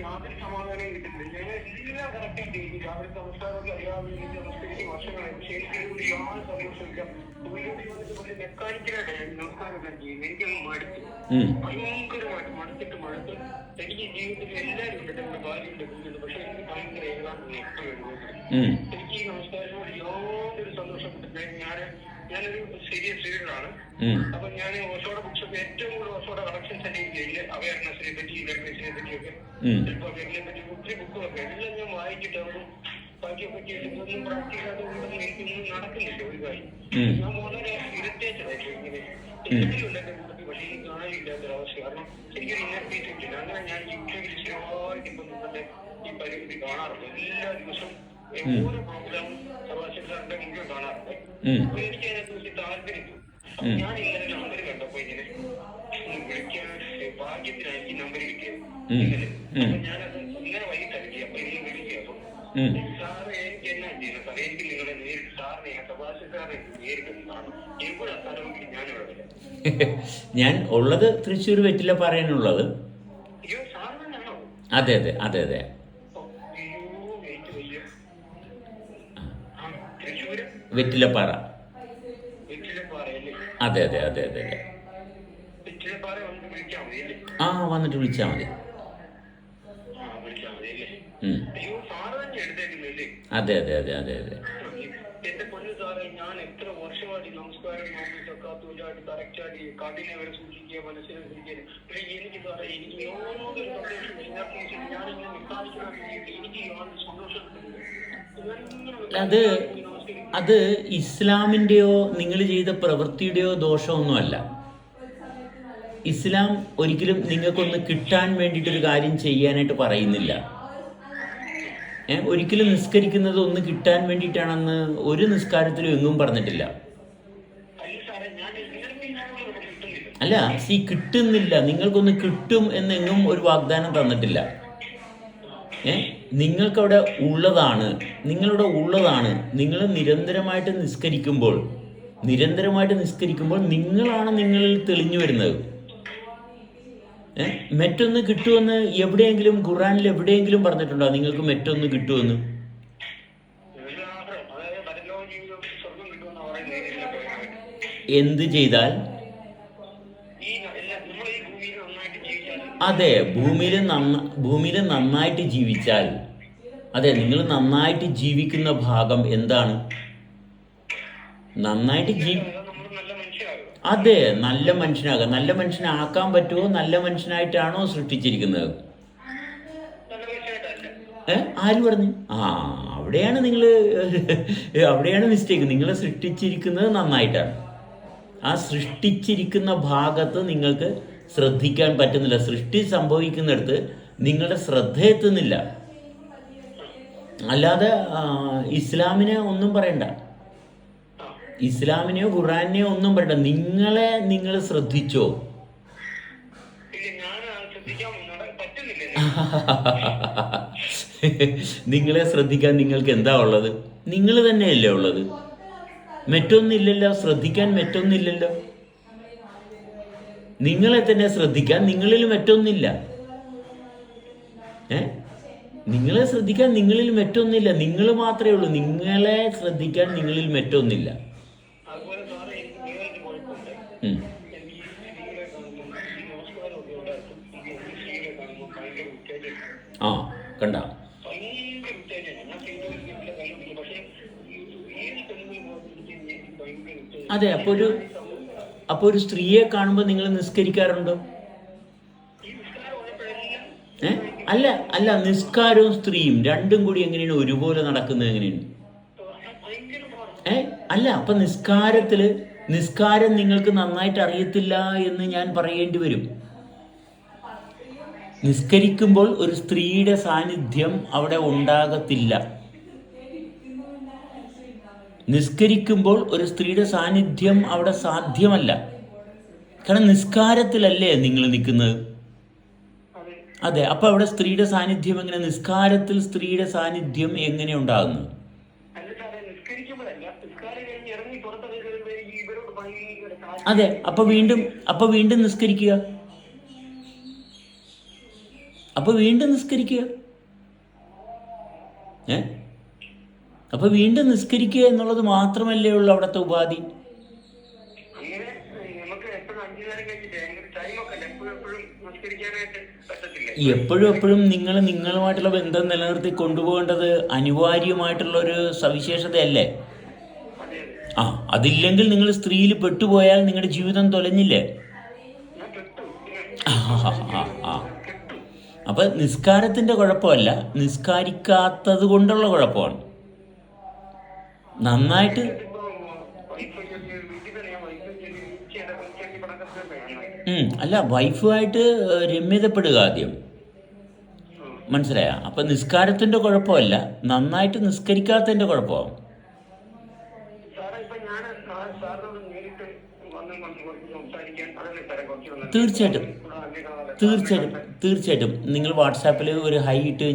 യാതൊരു സമാധാനവും കിട്ടുന്നില്ല. ഞങ്ങൾ എല്ലാം കറക്റ്റ് ചെയ്തു യാതൊരു സംസ്കാരമൊക്കെ അറിയാവുന്ന വേണ്ടി നമസ്കരിച്ച് വർഷങ്ങളായി ഒരു യാതൊരു സന്തോഷമില്ല മെക്കാനിക്കലായിട്ട് ഞാൻ നമസ്കാരമൊക്കെ ചെയ്യും എനിക്കത് മടുത്തു. ഭയങ്കരമായിട്ട് മടുത്തിട്ട് മടുത്തു. എനിക്ക് ജീവിതത്തിൽ എല്ലാവരും ഉണ്ട്. നമ്മുടെ ഭാര്യയുണ്ട് കുഞ്ഞുണ്ട്. പക്ഷെ എനിക്ക് ഭയങ്കര എപ്പോഴും ഉം. എനിക്ക് ഈ നമസ്കാരത്തോട് യാതൊരു സന്തോഷം ഞാൻ ഞാനൊരു സീരിയസ് റീഡറാണ്. അപ്പൊ ഞാൻ ഓസോടെ ബുക്സ് ഒക്കെ ഏറ്റവും കൂടുതൽ ഓസോടെ കളക്ഷൻസ് എനിക്ക് കയ്യിൽ അവയർനെസിനെ പറ്റി ഇലക്ട്രിസിനെ പറ്റിയൊക്കെ. ചിലപ്പോൾ അവയറിനെ പറ്റി ഒത്തിരി ബുക്കുകളൊക്കെ എല്ലാം ഞാൻ വായിച്ചിട്ട് ബാക്കിയൊക്കെ ബാക്കിയെ പറ്റി ഇതൊന്നും പ്രാക്ടീസ് ആയതൊന്നും എനിക്കൊന്നും നടക്കുന്നില്ല ഒരു കാര്യം. ഞാൻ വളരെ ഇറിറ്റേറ്റഡ് ആയിട്ട് ഇങ്ങനെ. ഉണ്ട് എന്റെ കൂട്ടത്തിൽ പക്ഷേ എനിക്ക് കാണാനില്ലാത്ത ഒരു അവസ്ഥ കാരണം എനിക്കൊരു ഇന്നർ പീസ് ഇല്ല അങ്ങനെ ഞാൻ യൂട്യൂബിൽ സ്ഥിരമായിട്ട് ഇപ്പൊ നിങ്ങളുടെ ഈ പരിപാടി കാണാറുണ്ട്. എല്ലാ ദിവസവും ഓരോ പ്രോഗ്രാമും വീഡിയോ കാണാറുണ്ട്. അപ്പൊ എനിക്ക് ഞാൻ നമ്പർ കണ്ടപ്പോ ഇങ്ങനെ ഒന്ന് വിളിക്കാൻ ഭാഗ്യത്തിനാണ് എനിക്ക് നമ്പർ കിട്ടിയത് ഉം. ഇങ്ങനെ ഉം. അപ്പൊ ഞാനത് ഇങ്ങനെ വൈകിട്ട് അറിയിക്കുക അപ്പൊ ഇങ്ങനെ വിളിക്കുക അപ്പൊ ഉം. സാറ് എനിക്ക് എന്നാ ചെയ്യുന്നത് സാറേ എനിക്ക് നിങ്ങളെ നേരിട്ട് സാറിനെ ഞാൻ തപാശ സാറെ കാണും സ്ഥലമെങ്കിൽ ഞാൻ വരാം ഞാൻ ഉള്ളത് തൃശ്ശൂർ വെറ്റില പറയാനുള്ളത് അയ്യോ സാർ തന്നെയാണോ അതെ അതെ അതെ അതെ അയ്യോ എനിക്ക് വയ്യ ആ തൃശ്ശൂര് വെറ്റിലപ്പാറ അതെ അതെ അതെ അതെ അതെ. ആ വന്നിട്ട് വിളിച്ചാൽ മതി. അതെ അതെ അതെ അതെ അതെ. എന്റെ പൊന്നു ഞാൻ എത്ര എനിക്ക് അത് അത് ഇസ്ലാമിന്റെയോ നിങ്ങൾ ചെയ്ത പ്രവൃത്തിയുടെയോ ദോഷമൊന്നുമല്ല. ഇസ്ലാം ഒരിക്കലും നിങ്ങൾക്കൊന്ന് കിട്ടാൻ വേണ്ടിയിട്ടൊരു കാര്യം ചെയ്യാനായിട്ട് പറയുന്നില്ല. ഒരിക്കലും നിസ്കരിക്കുന്നത് ഒന്ന് കിട്ടാൻ വേണ്ടിയിട്ടാണെന്ന് ഒരു നിസ്കാരത്തിലും എങ്ങും പറഞ്ഞിട്ടില്ല. അല്ല സി കിട്ടുന്നില്ല. നിങ്ങൾക്കൊന്ന് കിട്ടും എന്നെങ്ങും ഒരു വാഗ്ദാനം തന്നിട്ടില്ല. നിങ്ങൾക്കവിടെ ഉള്ളതാണ് നിങ്ങളുടെ ഉള്ളതാണ്. നിങ്ങൾ നിരന്തരമായിട്ട് നിസ്കരിക്കുമ്പോൾ നിരന്തരമായിട്ട് നിസ്കരിക്കുമ്പോൾ നിങ്ങളാണ് നിങ്ങളിൽ തെളിഞ്ഞു വരുന്നത്. ഏഹ് മറ്റൊന്ന് കിട്ടുമെന്ന് എവിടെയെങ്കിലും ഖുറാനിൽ എവിടെയെങ്കിലും പറഞ്ഞിട്ടുണ്ടോ? നിങ്ങൾക്ക് മറ്റൊന്ന് കിട്ടുമെന്ന്? എന്ത് ആഗ്രഹം അതായത് പരലോക ജീവിതം സ്വർഗം കിട്ടുമെന്ന് പറയുന്നത് എന്ത് ചെയ്താൽ ഈ എല്ലാ നമ്മൾ ഈ ഭൂമിയിൽ നന്നായിട്ട് ജീവിച്ചാൽ അതെ ഭൂമിയിൽ നന്ന ഭൂമിയിൽ നന്നായിട്ട് ജീവിച്ചാൽ അതെ നിങ്ങൾ നന്നായിട്ട് ജീവിക്കുന്ന ഭാഗം എന്താണ്? നന്നായിട്ട് ജീ അതെ നല്ല മനുഷ്യനാകുക നല്ല മനുഷ്യനാക്കാൻ പറ്റുമോ നല്ല മനുഷ്യനായിട്ടാണോ സൃഷ്ടിച്ചിരിക്കുന്നത്? ഏ ആര് പറഞ്ഞു? ആ അവിടെയാണ് നിങ്ങൾ അവിടെയാണ് മിസ്റ്റേക്ക് നിങ്ങൾ സൃഷ്ടിച്ചിരിക്കുന്നത് നന്നായിട്ടാണ്. ആ സൃഷ്ടിച്ചിരിക്കുന്ന ഭാഗത്ത് നിങ്ങൾക്ക് ശ്രദ്ധിക്കാൻ പറ്റുന്നില്ല. സൃഷ്ടി സംഭവിക്കുന്നിടത്ത് നിങ്ങളുടെ ശ്രദ്ധ എത്തുന്നില്ല. അല്ലാതെ ഇസ്ലാമിനെ ഒന്നും പറയണ്ട. ഇസ്ലാമിനെയോ ഖുറാനെയോ ഒന്നും പറയണ്ട. നിങ്ങളെ നിങ്ങൾ ശ്രദ്ധിച്ചോ? നിങ്ങളെ ശ്രദ്ധിക്കാൻ നിങ്ങൾക്ക് എന്താ ഉള്ളത്? നിങ്ങൾ തന്നെയല്ലേ ഉള്ളത്. മറ്റൊന്നില്ലല്ലോ. ശ്രദ്ധിക്കാൻ മറ്റൊന്നില്ലല്ലോ. നിങ്ങളെ തന്നെ ശ്രദ്ധിക്കാൻ നിങ്ങളിൽ മറ്റൊന്നില്ല. ഏ? നിങ്ങളെ ശ്രദ്ധിക്കാൻ നിങ്ങളിൽ മറ്റൊന്നില്ല. നിങ്ങൾ മാത്രമേ ഉള്ളൂ. നിങ്ങളെ ശ്രദ്ധിക്കാൻ നിങ്ങളിൽ മറ്റൊന്നില്ല. ആ കണ്ട. അതെ അപ്പോൾ ഒരു അപ്പോൾ ഒരു സ്ത്രീയെ കാണുമ്പോൾ നിങ്ങൾ നിസ്കരിക്കാറുണ്ടോ? ഏ? അല്ല അല്ല നിസ്കാരവും സ്ത്രീയും രണ്ടും കൂടി എങ്ങനെയാണ്? ഒരുപോലെ നടക്കുന്നത് എങ്ങനെയാണ്? ഏ? അല്ല അപ്പൊ നിസ്കാരത്തിൽ നിസ്കാരം നിങ്ങൾക്ക് നന്നായിട്ട് അറിയത്തില്ല എന്ന് ഞാൻ പറയേണ്ടി വരും. നിസ്കരിക്കുമ്പോൾ ഒരു സ്ത്രീയുടെ സാന്നിധ്യം അവിടെ ഉണ്ടാകത്തില്ല. നിസ്കരിക്കുമ്പോൾ ഒരു സ്ത്രീയുടെ സാന്നിധ്യം അവിടെ സാധ്യമല്ല. കാരണം നിസ്കാരത്തിലല്ലേ നിങ്ങൾ നിൽക്കുന്നത്? അതെ അപ്പൊ അവിടെ സ്ത്രീയുടെ സാന്നിധ്യം എങ്ങനെ? നിസ്കാരത്തിൽ സ്ത്രീയുടെ സാന്നിധ്യം എങ്ങനെ ഉണ്ടാകുന്നു? അതെ അപ്പൊ വീണ്ടും അപ്പൊ വീണ്ടും നിസ്കരിക്കുക? അപ്പൊ വീണ്ടും നിസ്കരിക്കുക? ഏ? അപ്പോൾ വീണ്ടും നിസ്കരിക്കുക എന്നുള്ളത് മാത്രമല്ലേ ഉള്ളൂ അവിടുത്തെ ഉപാധി? എപ്പോഴും എപ്പോഴും നിങ്ങൾ നിങ്ങളുമായിട്ടുള്ള ബന്ധം നിലനിർത്തി കൊണ്ടുപോകേണ്ടത് അനിവാര്യമായിട്ടുള്ള ഒരു സവിശേഷതയല്ലേ? ആ അതില്ലെങ്കിൽ നിങ്ങൾ സ്ത്രീയിൽ പെട്ടുപോയാൽ നിങ്ങളുടെ ജീവിതം തൊലഞ്ഞില്ലേ? അപ്പൊ നിസ്കാരത്തിന്റെ അപ്പം കുഴപ്പമല്ല. നിസ്കാരിക്കാത്തത് കൊണ്ടുള്ള കുഴപ്പമാണ് നന്നായിട്ട് ഇപ്പൊ വൈഫ് വീട്ടിൽ തന്നെ ഞാൻ വൈഫ് ചെയ്ത ഉച്ചയ്ക്ക് പടക്കത്തിൽ വേണം ഉം, അല്ല വൈഫുമായിട്ട് രമ്യതപ്പെടുക ആദ്യം. മനസ്സിലായ? അപ്പൊ നിസ്കാരത്തിന്റെ കുഴപ്പമല്ല. നന്നായിട്ട് നിസ്കരിക്കാത്തതിന്റെ കുഴപ്പമാവും. തീർച്ചയായിട്ടും. തീർച്ചയായിട്ടും. തീർച്ചയായിട്ടും. നിങ്ങൾ വാട്സാപ്പിൽ ഒരു ഹൈ ഇട്ട്